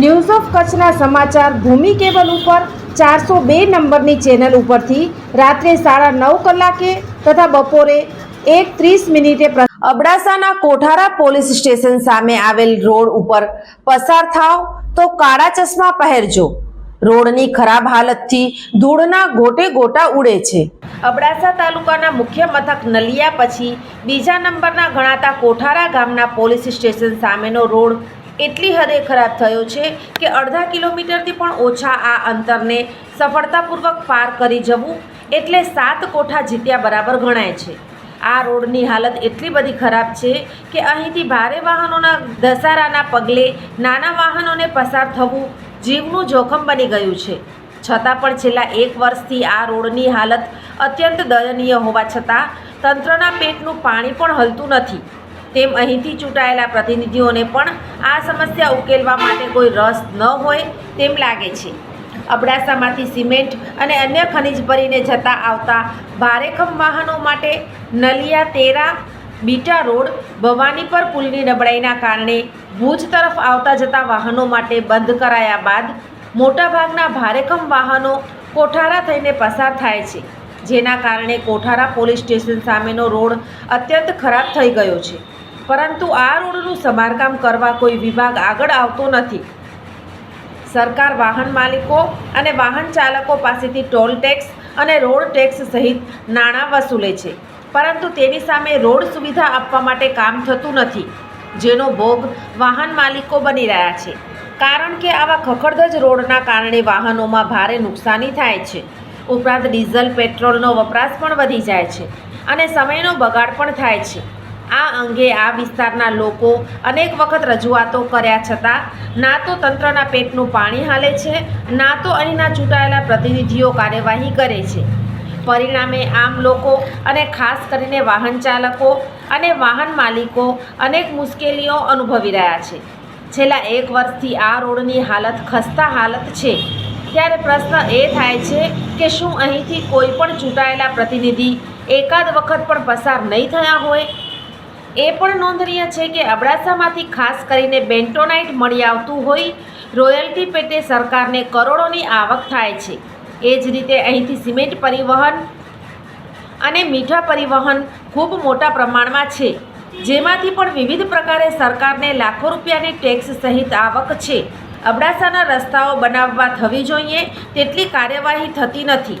news of કચ્છના સમાચાર ભૂમિ cable ઉપર ચારસો બે નંબરની ચેનલ ઉપરથી રાત્રે સાડા નવ કલાકે તથા બપોરે એક ત્રીસ મિનિટે અબડાસાના કોઠારા પોલીસ સ્ટેશન સામે આવેલ રોડ ઉપર પસાર થાવ તો કાળા ચશ્મા પહેરજો. રોડની ખરાબ હાલતથી ધૂળના ગોટે ગોટા ઉડે છે. અબડાસા તાલુકાના મુખ્ય મથક નલિયા પછી બીજા નંબરના ગણાતા કોઠારા ગામના પોલીસ સ્ટેશન સામેનો રોડ એટલી હદે ખરાબ થયો છે કે અડધા કિલોમીટરથી પણ ઓછા આ અંતરને સફળતાપૂર્વક પાર કરી જવું એટલે સાત કોઠા જીત્યા બરાબર ગણાય છે. આ રોડની હાલત એટલી બધી ખરાબ છે કે અહીંથી ભારે વાહનોના ધસારાના પગલે નાના વાહનોને પસાર થવું જીવનું જોખમ બની ગયું છે. છતાં પણ છેલ્લા એક વર્ષથી આ રોડની હાલત અત્યંત દયનીય હોવા છતાં તંત્રના પેટનું પાણી પણ હલતું નથી. તેમ અહીંથી ચૂંટાયેલા પ્રતિનિધિઓને પણ આ સમસ્યા ઉકેલવા માટે કોઈ રસ ન હોય તેમ લાગે છે. અબડાસામાંથી સિમેન્ટ અને અન્ય ખનિજ ભરીને જતા આવતા ભારેખમ વાહનો માટે નલિયા તેરા, બીટા રોડ ભવાનીપર પુલની નબળાઈના કારણે ભુજ તરફ આવતા જતા વાહનો માટે બંધ કરાયા બાદ મોટાભાગના ભારેખમ વાહનો કોઠારા થઈને પસાર થાય છે, જેના કારણે કોઠારા પોલીસ સ્ટેશન સામેનો રોડ અત્યંત ખરાબ થઈ ગયો છે. પરંતુ આ રોડનું સમારકામ કરવા કોઈ વિભાગ આગળ આવતો નથી. સરકાર વાહન માલિકો અને વાહન ચાલકો પાસેથી ટોલ ટેક્સ અને રોડ ટેક્સ સહિત નાણાં વસૂલે છે. પરંતુ તેની સામે રોડ સુવિધા આપવા માટે કામ થતું નથી, જેનો ભોગ વાહન માલિકો બની રહ્યા છે. કારણ કે આવા ખખડધજ રોડના કારણે વાહનોમાં ભારે નુકસાની થાય છે. ઉપરાંત ડીઝલ, પેટ્રોલનો વપરાશ પણ વધી જાય છે અને સમયનો બગાડ પણ થાય છે. આ અંગે આ વિસ્તારના લોકો અનેક વખત રજૂઆતો કર્યા છતાં, ના તો તંત્રના પેટનું પાણી હાલે છે, ના તો અહીંના ચૂંટાયેલા પ્રતિનિધિઓ કાર્યવાહી કરે છે. પરિણામે આમ લોકો અને ખાસ કરીને વાહન ચાલકો અને વાહન માલિકો અનેક મુશ્કેલીઓ અનુભવી રહ્યા છે. છેલ્લા એક વર્ષથી આ રોડની હાલત ખસ્તા હાલત છે. ત્યારે પ્રશ્ન એ થાય છે કે શું અહીંથી કોઈ પણ ચૂંટાયેલા પ્રતિનિધિ એકાદ વખત પણ પસાર નહીં થયા હોય? એ પણ નોંધનીય છે કે અબડાસામાંથી ખાસ કરીને બેન્ટોનાઇટ મળી આવતું હોય, રોયલ્ટી પેટે સરકારને કરોડોની આવક થાય છે. એ જ રીતે અહીંથી સિમેન્ટ પરિવહન અને મીઠા પરિવહન ખૂબ મોટા પ્રમાણમાં છે. જેમાંથી પણ વિવિધ પ્રકારે સરકારને લાખો રૂપિયાની ટેક્સ સહિત આવક છે. અબડાસાના રસ્તાઓ બનાવવા થવી જોઈએ, તેટલી કાર્યવાહી થતી નથી.